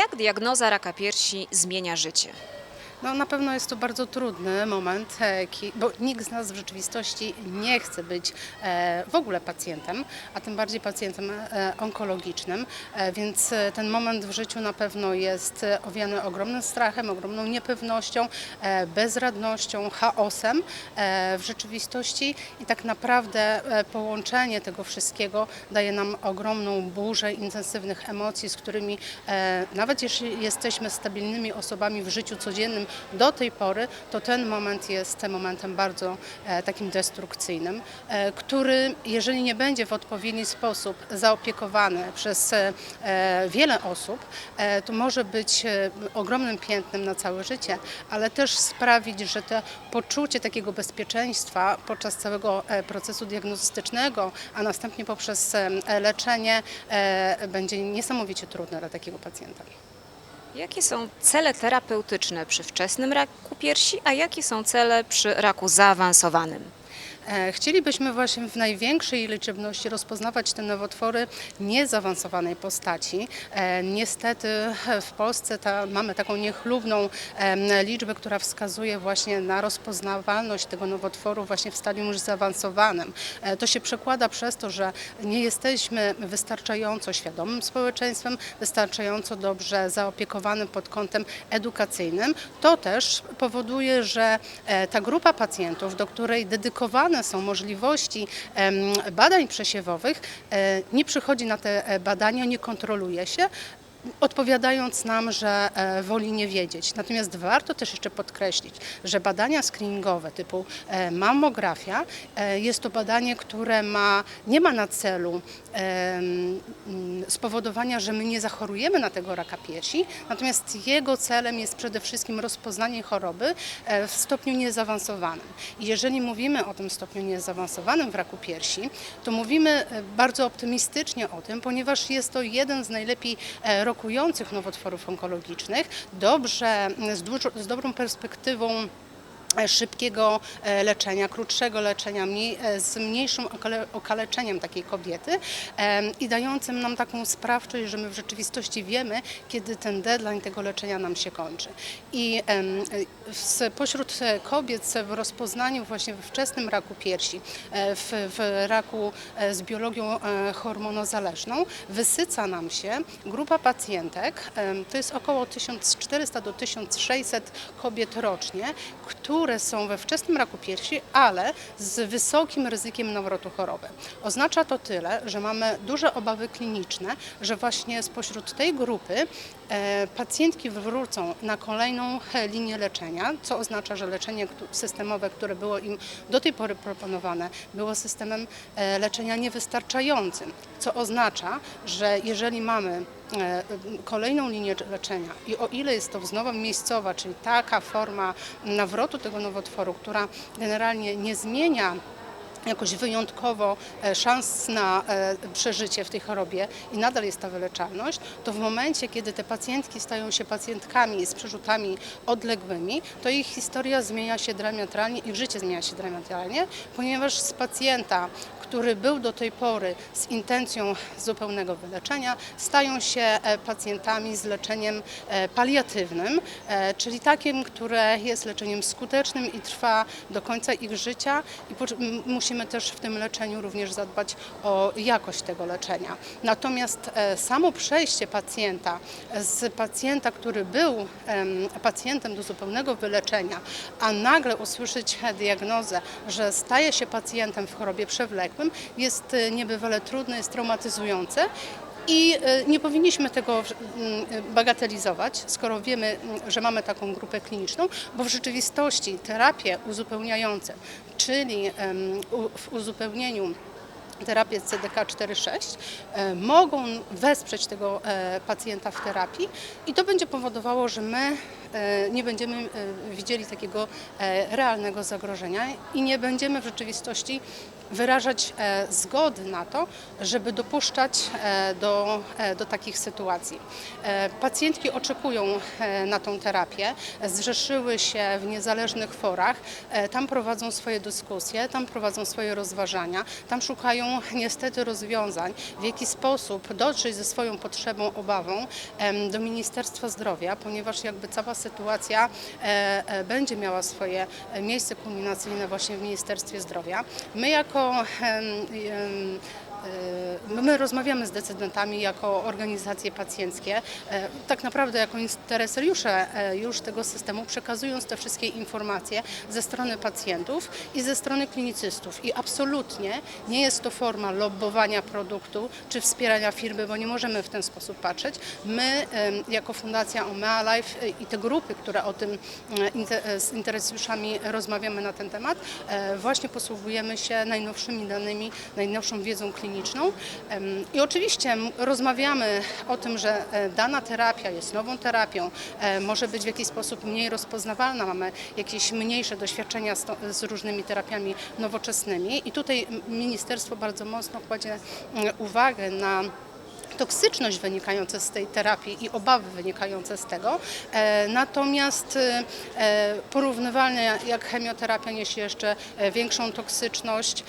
Jak diagnoza raka piersi zmienia życie? No na pewno jest to bardzo trudny moment, e, bo nikt z nas w rzeczywistości nie chce być e, w ogóle pacjentem, a tym bardziej pacjentem e, onkologicznym, więc ten moment w życiu na pewno jest owiany ogromnym strachem, ogromną niepewnością, bezradnością, chaosem w rzeczywistości i tak naprawdę połączenie tego wszystkiego daje nam ogromną burzę intensywnych emocji, z którymi nawet jeśli jesteśmy stabilnymi osobami w życiu codziennym do tej pory, to ten moment jest momentem bardzo e, takim destrukcyjnym, e, który jeżeli nie będzie w odpowiedni sposób zaopiekowany przez e, wiele osób, to może być ogromnym piętnem na całe życie, ale też sprawić, że to poczucie takiego bezpieczeństwa podczas całego procesu diagnostycznego, a następnie poprzez leczenie będzie niesamowicie trudne dla takiego pacjenta. Jakie są cele terapeutyczne przy wczesnym raku piersi, a jakie są cele przy raku zaawansowanym? E, Chcielibyśmy właśnie w największej liczebności rozpoznawać te nowotwory niezaawansowanej postaci. E, Niestety w Polsce ta, mamy taką niechlubną liczbę, która wskazuje właśnie na rozpoznawalność tego nowotworu właśnie w stadium już zaawansowanym. E, To się przekłada przez to, że nie jesteśmy wystarczająco świadomym społeczeństwem, wystarczająco dobrze zaopiekowanym pod kątem edukacyjnym. To też powoduje, że e, ta grupa pacjentów, do której są możliwości badań przesiewowych, e, nie przychodzi na te e, badania, nie kontroluje się odpowiadając nam, że e, woli nie wiedzieć. Natomiast warto też jeszcze podkreślić, że badania screeningowe typu e, mammografia e, jest to badanie, które ma, nie ma na celu mm, spowodowania, że my nie zachorujemy na tego raka piersi, natomiast jego celem jest przede wszystkim rozpoznanie choroby w stopniu niezaawansowanym. I jeżeli mówimy o tym stopniu niezaawansowanym w raku piersi, to mówimy bardzo optymistycznie o tym, ponieważ jest to jeden z najlepiej rokujących nowotworów onkologicznych, dobrze, z, dużo, z dobrą perspektywą szybkiego e, leczenia, krótszego leczenia, e, z mniejszym okale- okaleczeniem takiej kobiety i dającym nam taką sprawczość, że my w rzeczywistości wiemy, kiedy ten deadline tego leczenia nam się kończy. I e, e, kobiet w rozpoznaniu właśnie we wczesnym raku piersi, e, w, w raku e, z biologią e, hormonozależną, wysyca nam się grupa pacjentek, to jest około 1400 do 1600 kobiet rocznie, które są we wczesnym raku piersi, ale z wysokim ryzykiem nawrotu choroby. Oznacza to tyle, że mamy duże obawy kliniczne, że właśnie spośród tej grupy e, pacjentki wrócą na kolejną linię leczenia, co oznacza, że leczenie systemowe, które było im do tej pory proponowane, było systemem e, leczenia niewystarczającym, co oznacza, że jeżeli mamy kolejną linię leczenia. I o ile jest to wznowa miejscowa, czyli taka forma nawrotu tego nowotworu, która generalnie nie zmienia jakoś wyjątkowo e, szans na e, przeżycie w tej chorobie i nadal jest ta wyleczalność, to w momencie, kiedy te pacjentki stają się pacjentkami z przerzutami odległymi, to ich historia zmienia się diametralnie, ich życie zmienia się diametralnie, ponieważ z pacjenta, który był do tej pory z intencją zupełnego wyleczenia, stają się e, pacjentami z leczeniem e, paliatywnym, e, czyli takim, które jest leczeniem skutecznym i trwa do końca ich życia i musimy też w tym leczeniu również zadbać o jakość tego leczenia. Natomiast samo przejście pacjenta z pacjenta, który był em, pacjentem do zupełnego wyleczenia, a nagle usłyszeć diagnozę, że staje się pacjentem w chorobie jest e, niebywale trudne, jest traumatyzujące. I e, nie powinniśmy tego mm, bagatelizować, skoro wiemy, mm, że mamy taką grupę kliniczną, bo w rzeczywistości terapie uzupełniające, czyli w uzupełnieniu terapię CDK 4-6 e, mogą wesprzeć tego e, pacjenta w terapii i to będzie powodowało, że my e, nie będziemy widzieli takiego realnego zagrożenia i nie będziemy w rzeczywistości wyrażać zgody na to, żeby dopuszczać do, do takich sytuacji. Pacjentki oczekują na tą terapię, zrzeszyły się w niezależnych forach, tam prowadzą swoje dyskusje, tam prowadzą swoje rozważania, tam szukają niestety rozwiązań, w jaki sposób dotrzeć ze swoją potrzebą, obawą do Ministerstwa Zdrowia, ponieważ jakby cała sytuacja e, e, będzie miała swoje e, miejsce kulminacyjne właśnie w Ministerstwie Zdrowia. My jako My rozmawiamy z decydentami jako organizacje pacjenckie, e, tak naprawdę jako interesariusze e, już tego systemu, przekazując te wszystkie informacje ze strony pacjentów i ze strony klinicystów. I absolutnie nie jest to forma lobbowania produktu czy wspierania firmy, bo nie możemy w ten sposób patrzeć. My jako Fundacja Omea Life i te grupy, które o tym z interesariuszami rozmawiamy na ten temat, właśnie posługujemy się najnowszymi danymi, najnowszą wiedzą kliniczną. Em, I oczywiście rozmawiamy o tym, że e, dana terapia jest nową terapią, e, może być w jakiś sposób mniej rozpoznawalna, mamy jakieś mniejsze doświadczenia z, to, z różnymi terapiami nowoczesnymi. I tutaj ministerstwo bardzo mocno kładzie uwagę na toksyczność wynikająca z tej terapii i obawy wynikające z tego. E, Natomiast e, e, porównywalnie jak chemioterapia niesie jeszcze większą toksyczność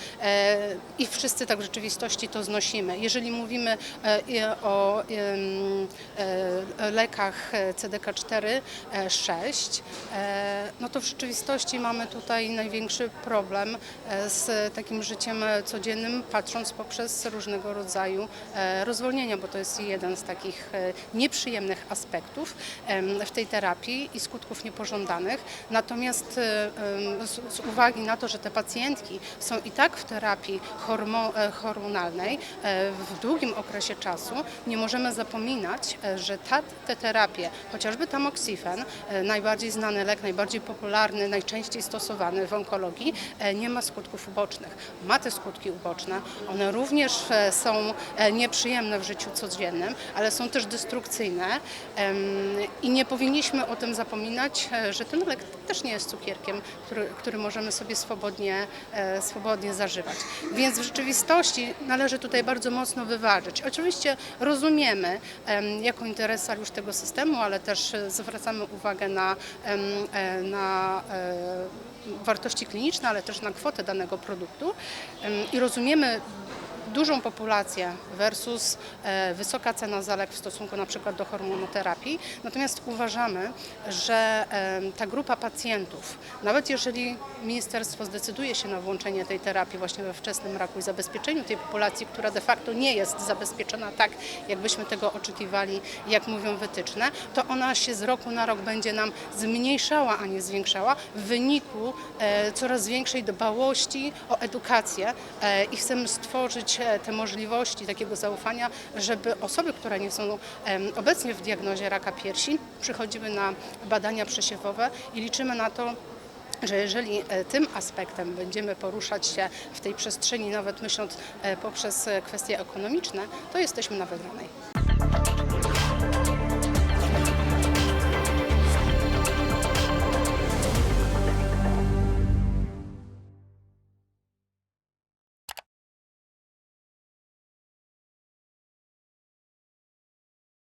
i wszyscy tak w rzeczywistości to znosimy. Jeżeli mówimy o lekach e, CDK4, e, 6, e, no to w rzeczywistości mamy tutaj największy problem z takim życiem codziennym, patrząc poprzez różnego rodzaju rozwolnienia, bo to jest jeden z takich e, nieprzyjemnych aspektów w tej terapii i skutków niepożądanych. Natomiast e, z, uwagi na to, że te pacjentki są i tak w terapii e, hormonalnej w długim okresie czasu, nie możemy zapominać, że ta, te terapie, chociażby tamoxifen, e, najbardziej znany lek, najbardziej popularny, najczęściej stosowany w onkologii, nie ma skutków ubocznych. Ma te skutki uboczne, one również są nieprzyjemne w życiu codziennym, ale są też destrukcyjne i nie powinniśmy o tym zapominać, e, że ten lek też nie jest cukierkiem, który, który możemy sobie swobodnie, e, swobodnie zażywać. Więc w rzeczywistości należy tutaj bardzo mocno wyważyć. Oczywiście rozumiemy em, jako interesariusz tego systemu, ale też e, zwracamy uwagę na, na wartości kliniczne, ale też na kwotę danego produktu i rozumiemy dużą populację versus e, wysoka cena za lek w stosunku na przykład do hormonoterapii. Natomiast uważamy, że em, ta grupa pacjentów, nawet jeżeli ministerstwo zdecyduje się na włączenie tej terapii właśnie we wczesnym raku i zabezpieczeniu tej populacji, która de facto nie jest zabezpieczona tak, jakbyśmy tego oczekiwali, jak mówią wytyczne, to ona się z roku na rok będzie nam zmniejszała, a nie zwiększała w wyniku e, coraz większej dbałości o edukację e, i chcemy stworzyć e, te możliwości takiego zaufania, żeby osoby, które nie są obecnie w diagnozie raka piersi, przychodziły na badania przesiewowe i liczymy na to, że jeżeli e, tym aspektem będziemy poruszać się w tej przestrzeni, nawet myśląc e, poprzez kwestie ekonomiczne, to jesteśmy na wygranej.